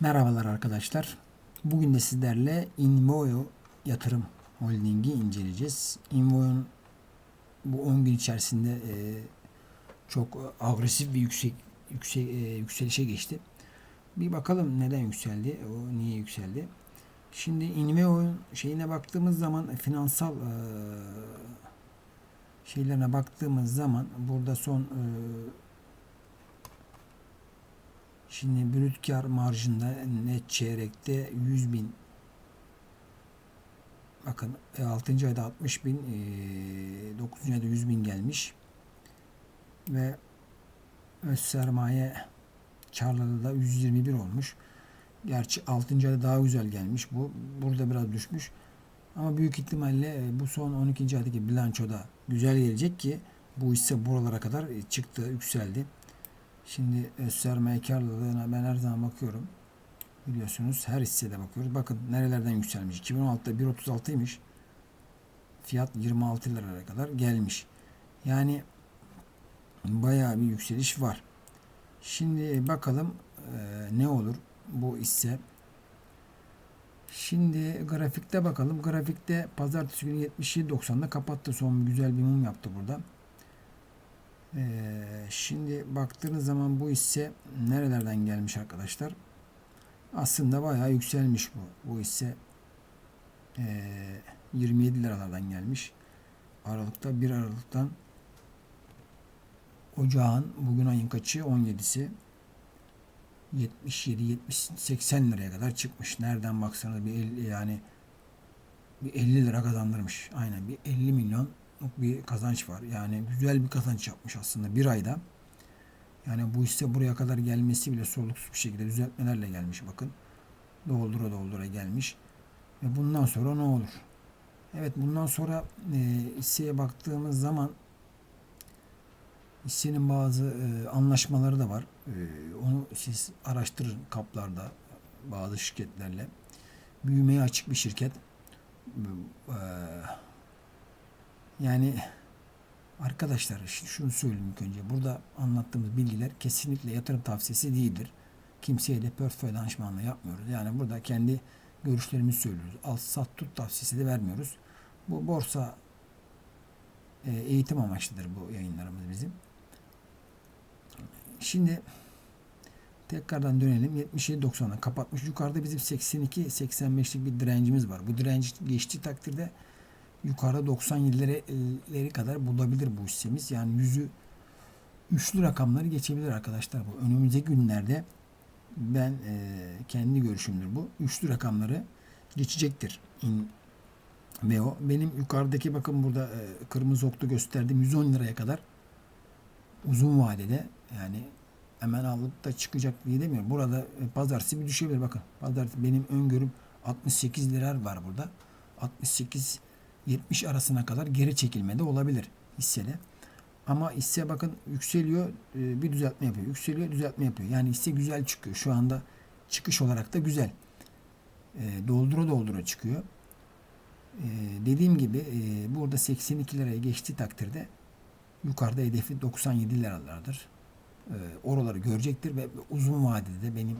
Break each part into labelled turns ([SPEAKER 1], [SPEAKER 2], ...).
[SPEAKER 1] Merhabalar arkadaşlar. Bugün de sizlerle Invoyo Yatırım Holding'i inceleyeceğiz. Invoyo'nun bu 10 gün içerisinde e, çok agresif bir yüksek, yüksek e, yükselişe geçti. Bir bakalım neden yükseldi, o niye yükseldi. Şimdi Invoyo'nun şeyine baktığımız zaman finansal e, şeylerine baktığımız zaman burada son e, Şimdi brüt kar marjında net çeyrekte 100 bin bakın 6. ayda 60 bin 9. ayda 100 bin gelmiş ve öz sermaye karlılığı da 121 olmuş. Gerçi 6. ayda daha güzel gelmiş bu. Burada biraz düşmüş. Ama büyük ihtimalle bu son 12. aydaki bilançoda güzel gelecek ki bu hisse buralara kadar çıktı, yükseldi. Şimdi öz sermaye karlılığına ben her zaman bakıyorum. Biliyorsunuz her hissede bakıyoruz. Bakın nerelerden yükselmiş. 2016'da 1.36'ymış. Fiyat 26 liraya kadar gelmiş. Yani bayağı bir yükseliş var. Şimdi bakalım e, ne olur bu hisse. Şimdi grafikte bakalım. Grafikte pazartesi günü 77.90'da kapattı. Son güzel bir mum yaptı burada. Ee, şimdi baktığınız zaman bu hisse nerelerden gelmiş arkadaşlar? Aslında bayağı yükselmiş bu. Bu hisse ee, 27 liralardan gelmiş. Aralıkta 1 Aralık'tan Ocağın bugün ayın kaçı? 17'si 77 70 80 liraya kadar çıkmış. Nereden baksanız bir 50 yani bir 50 lira kazandırmış. Aynen bir 50 milyon bir kazanç var. Yani güzel bir kazanç yapmış aslında bir ayda. Yani bu hisse buraya kadar gelmesi bile soluksuz bir şekilde düzeltmelerle gelmiş bakın. Doldura doldura gelmiş. Ve bundan sonra ne olur? Evet bundan sonra e, hisseye baktığımız zaman hissenin bazı e, anlaşmaları da var. E, onu siz araştırın kaplarda bazı şirketlerle. Büyümeye açık bir şirket. E, yani arkadaşlar şunu söyleyeyim ilk önce. Burada anlattığımız bilgiler kesinlikle yatırım tavsiyesi değildir. Kimseye de portföy danışmanlığı yapmıyoruz. Yani burada kendi görüşlerimizi söylüyoruz. Al sat tut tavsiyesi de vermiyoruz. Bu borsa e, eğitim amaçlıdır bu yayınlarımız bizim. Şimdi tekrardan dönelim. 77.90'a kapatmış. Yukarıda bizim 82-85'lik bir direncimiz var. Bu direnç geçtiği takdirde yukarıda 97'leri kadar bulabilir bu hissemiz. Yani yüzü üçlü rakamları geçebilir arkadaşlar bu. Önümüzdeki günlerde ben e, kendi görüşümdür bu. Üçlü rakamları geçecektir. İn, ve o benim yukarıdaki bakın burada e, kırmızı okta gösterdiğim 110 liraya kadar uzun vadede yani hemen alıp da çıkacak diye demiyorum. Burada e, pazartesi bir düşebilir bakın. Pazartesi benim öngörüm 68 lira var burada. 68 70 arasına kadar geri çekilme de olabilir hissede. Ama hisse bakın yükseliyor e, bir düzeltme yapıyor. Yükseliyor düzeltme yapıyor. Yani hisse güzel çıkıyor. Şu anda çıkış olarak da güzel. E, doldura doldura çıkıyor. E, dediğim gibi burada 82 liraya geçtiği takdirde yukarıda hedefi 97 liralardır. Oraları görecektir ve uzun vadede de benim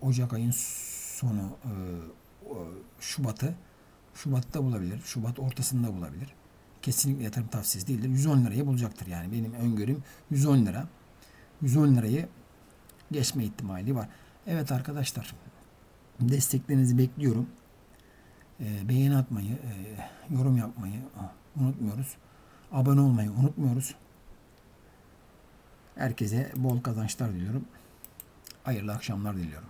[SPEAKER 1] Ocak ayın sonu Şubat'ı Şubat'ta bulabilir. Şubat ortasında bulabilir. Kesinlikle yatırım tavsiyesi değildir. 110 lirayı bulacaktır yani. Benim öngörüm 110 lira. 110 lirayı geçme ihtimali var. Evet arkadaşlar desteklerinizi bekliyorum. E, beğeni atmayı, e, yorum yapmayı unutmuyoruz. Abone olmayı unutmuyoruz. Herkese bol kazançlar diliyorum. Hayırlı akşamlar diliyorum.